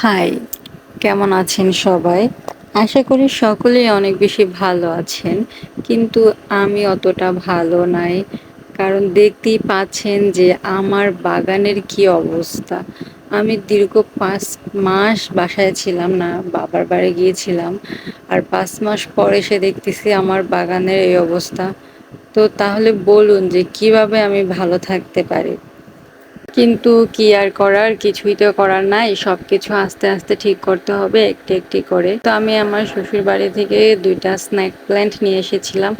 High, কেমন আছেন সবাই? আশা করি সকলেই অনেক বেশি ভালো আছেন, কিন্তু আমি অতটা ভালো নাই। কারণ দেখতেই পাচ্ছেন যে আমার বাগানের কি অবস্থা। আমি দীর্ঘ পাঁচ মাস বাসায় ছিলাম না, বাবার বাড়ি গিয়েছিলাম। আর পাঁচ মাস পর এসে দেখতেছি আমার বাগানের এই অবস্থা। তো তাহলে বলুন যে কীভাবে আমি ভালো থাকতে পারি? কিন্তু কি আর করার? কিছুই তো করার নাই। সব কিছু আস্তে আস্তে ঠিক করতে হবে, একটি একটি করে। তো আমি আমার শ্বশুর বাড়ি থেকে দুইটা স্ন্যাক প্ল্যান্ট নিয়ে এসেছিলাম।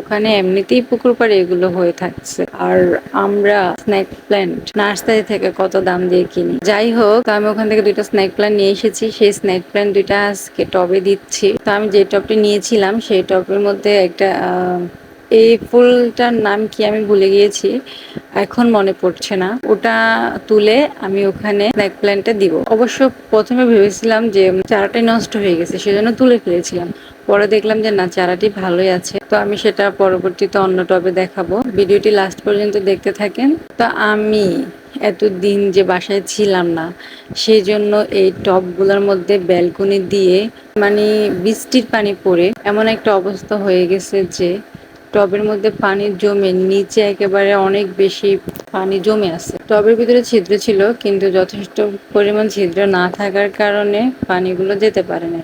ওখানে এমনিতেই পুকুর পাড়ে এগুলো হয়ে থাকছে। আর আমরা স্ন্যাক প্ল্যান্ট নার্সারি থেকে কত দাম দিয়ে কিনি। যাই হোক আমি ওখান থেকে দুইটা স্ন্যাক প্ল্যান্ট নিয়ে এসেছি। সেই স্ন্যাক প্ল্যান্ট দুইটা আজকে টবে দিচ্ছি। তো আমি যে টবটি নিয়েছিলাম, সেই টবের মধ্যে একটা এই ফুলটার নাম কি আমি ভুলে গিয়েছি? এখন মনে পড়ছে না। ওটা তুলে আমি ওখানে স্ন্যাক প্ল্যান্টটা দিব। অবশ্য প্রথমে ভেবেছিলাম যে চারাটাই নষ্ট হয়ে গেছে, সেজন্য তুলে ফেলেছিলাম। পরে দেখলাম যে না, চারাটি ভালোই আছে। তো আমি সেটা পরবর্তীতে অন্য টবে দেখাবো। ভিডিওটি লাস্ট পর্যন্ত দেখতে থাকেন। তো আমি এতদিন যে বাসায় ছিলাম না সেই জন্য এই টবগুলোর মধ্যে ব্যালকনি দিয়ে মানে বৃষ্টির পানি পড়ে এমন একটা অবস্থা হয়ে গেছে যে টবের মধ্যে পানি জমে, নিচে একেবারে অনেক বেশি পানি জমে আছে। টবের ভিতরে ছিদ্র ছিল, কিন্তু যথেষ্ট পরিমাণ ছিদ্র না থাকার কারণে পানিগুলো যেতে পারে না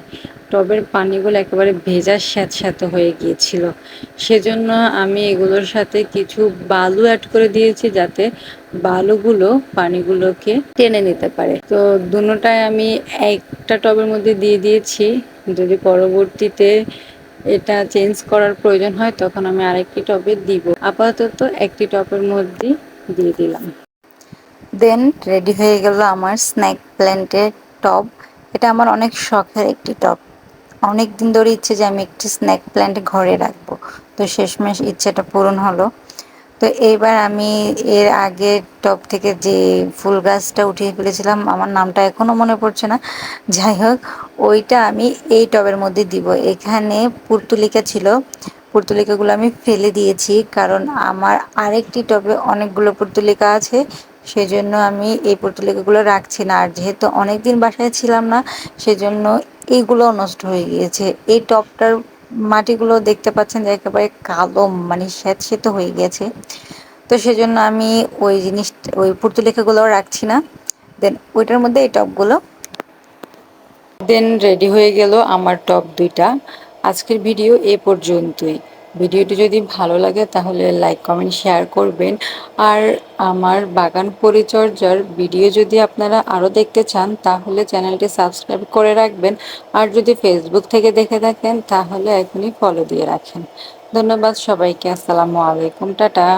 টবের পানিগুলো একেবারে ভেজা স্যাঁতস্যাঁতে হয়ে গিয়েছিল। সেজন্য আমি এগুলোর সাথে কিছু বালু অ্যাড করে দিয়েছি যাতে বালুগুলো পানিগুলোকে টেনে নিতে পারে। তো দুটোটাই আমি একটা টবের মধ্যে দিয়ে দিয়েছি। যদি পরবর্তীতে এটা চেঞ্জ করার প্রয়োজন হয়, তখন আমি আরেকটি টপে দিব। আপাতত একটি টপের মধ্যে দিয়ে দিলাম। দেন রেডি হয়ে গেল আমার স্ন্যাক প্ল্যান্টের টপ এটা আমার অনেক শখের একটি টপ অনেক দিন ধরে ইচ্ছে যে আমি একটি স্ন্যাক প্ল্যান্ট ঘরে রাখব। তো শেষমেশ ইচ্ছেটা পূরণ হলো। তো এইবার আমি এর আগে টব থেকে যে ফুল গাছটা উঠিয়ে ফেলেছিলাম, আমার নামটা এখনও মনে পড়ছে না। যাই হোক, ওইটা আমি এই টবের মধ্যে দিব। এখানে পুর্তুলিকা ছিল। পুর্তুলিকাগুলো আমি ফেলে দিয়েছি কারণ আমার আরেকটি টবে অনেকগুলো পুর্তুলিকা আছে, সেজন্য আমি এই পুর্তুলিকাগুলো রাখছি না। আর যেহেতু অনেক দিন বাসায় ছিলাম না, সেজন্য এইগুলো নষ্ট হয়ে গিয়েছে। এই টবটার মাটিগুলো দেখতে পাচ্ছেন যে একেবারে কালো মানে স্যাঁতসেঁতে হয়ে গেছে। তো সেজন্য আমি ওই জিনিস ওই পুর্তুলেখাগুলো রাখছি না। দেন ওইটার মধ্যে এই টপগুলো। দেন রেডি হয়ে গেল আমার টপ দুইটা। আজকের ভিডিও এ পর্যন্তই। ভিডিওটি যদি ভালো লাগে তাহলে লাইক কমেন্ট শেয়ার করবেন। আর আমার বাগান পরিচর্যার ভিডিও যদি আপনারা আরও দেখতে চান, তাহলে চ্যানেলটি সাবস্ক্রাইব করে রাখবেন। আর যদি ফেসবুক থেকে দেখে থাকেন, তাহলে এখনই ফলো দিয়ে রাখেন। ধন্যবাদ সবাইকে, আসসালামু আলাইকুম, টাটা।